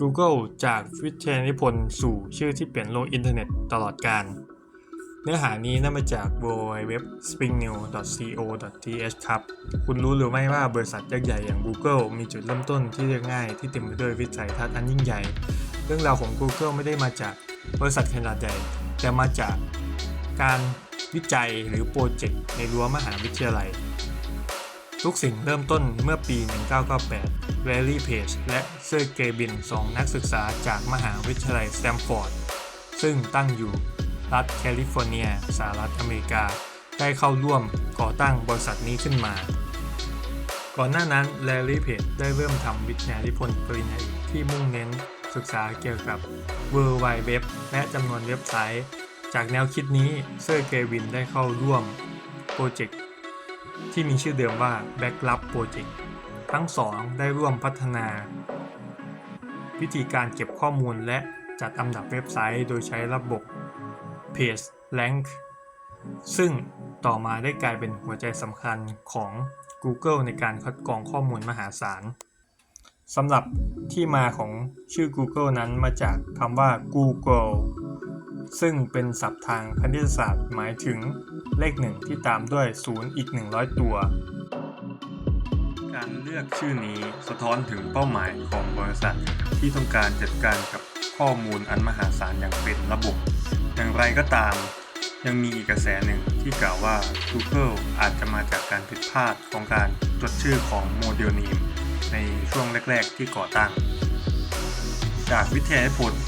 Google จากวิทยานิพนธ์สู่ชื่อที่เปลี่ยนโลกอินเทอร์เน็ตตลอดกาลเนื้อหานี้นำมาจาก www.springnew.co.th ครับ คุณรู้หรือไม่ว่าบริษัทยักษ์ใหญ่อย่าง Google มีจุดเริ่มต้นที่เรียกง่ายที่เต็มไปด้วยวิสัยทัศน์อันยิ่งใหญ่ เรื่องราวของ Google ไม่ได้มาจากบริษัทขนาดใหญ่ แต่มาจากการวิจัยหรือโปรเจกต์ในรั้วมหาวิทยาลัย ทุกสิ่งเริ่มต้นเมื่อปี 1998 Larry Page และเซอร์เกบินสองนักศึกษาจากมหาวิทยาลัยสแตมฟอร์ด ซึ่งตั้งอยู่รัฐแคลิฟอร์เนีย สหรัฐอเมริกา ได้เข้าร่วมก่อตั้งบริษัทนี้ขึ้นมา ก่อนหน้านั้น Larry Page ได้เริ่มทำวิทยานิพนธ์ปริญญาเอกที่มุ่งเน้นศึกษาเกี่ยวกับ World Wide Web และจำนวนเว็บไซต์ จากแนวคิดนี้เซอร์เกวินได้เข้าร่วมโปรเจกต์ ที่มีชื่อเดิมว่า Backup Project ทั้งสองได้ร่วมพัฒนา วิธีการเก็บข้อมูลและจัดอันดับเว็บไซต์โดยใช้ระบบ Page Rank ซึ่งต่อมาได้กลายเป็นหัวใจสำคัญของ Google ในการคัดกรองข้อมูลมหาศาลสำหรับที่มาของชื่อ Google นั้นมาจากคำว่า Google ซึ่งเป็นศัพท์ทางคณิตศาสตร์หมายถึงเลขหนึ่งที่ตามด้วย0อีก 100 ตัว การเลือกชื่อนี้สะท้อนถึงเป้าหมายของบริษัทที่ต้องการจัดการกับข้อมูลอันมหาศาลอย่างเป็นระบบ อย่างไรก็ตาม ยังมีอีกกระแสหนึ่งที่กล่าวว่า Google อาจจะมาจากการผิดพลาดของการจดชื่อของโมเดลนีมในช่วงแรก ๆ ที่ก่อตั้ง จากวิทยานิพนธ์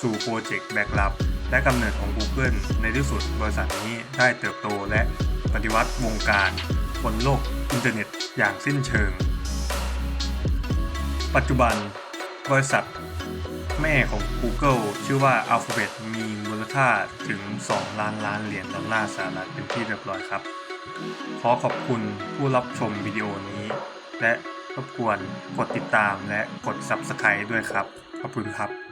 สู่โปรเจกต์แบ็กลับ และกำเนิดของ Google ในที่สุดบริษัทนี้ได้เติบโตและปฏิวัติวงการบนโลกอินเทอร์เน็ตอย่างสิ้นเชิง ปัจจุบัน บริษัทแม่ของ Google ชื่อว่า Alphabet มีมูลค่าถึง 2 ล้านล้านเหรียญดอลลาร์สหรัฐเป็นที่เรียบร้อยครับ ขอขอบคุณผู้รับชมวิดีโอนี้ และรบกวนกดติดตามและกด Subscribe ด้วยครับ ขอบคุณครับ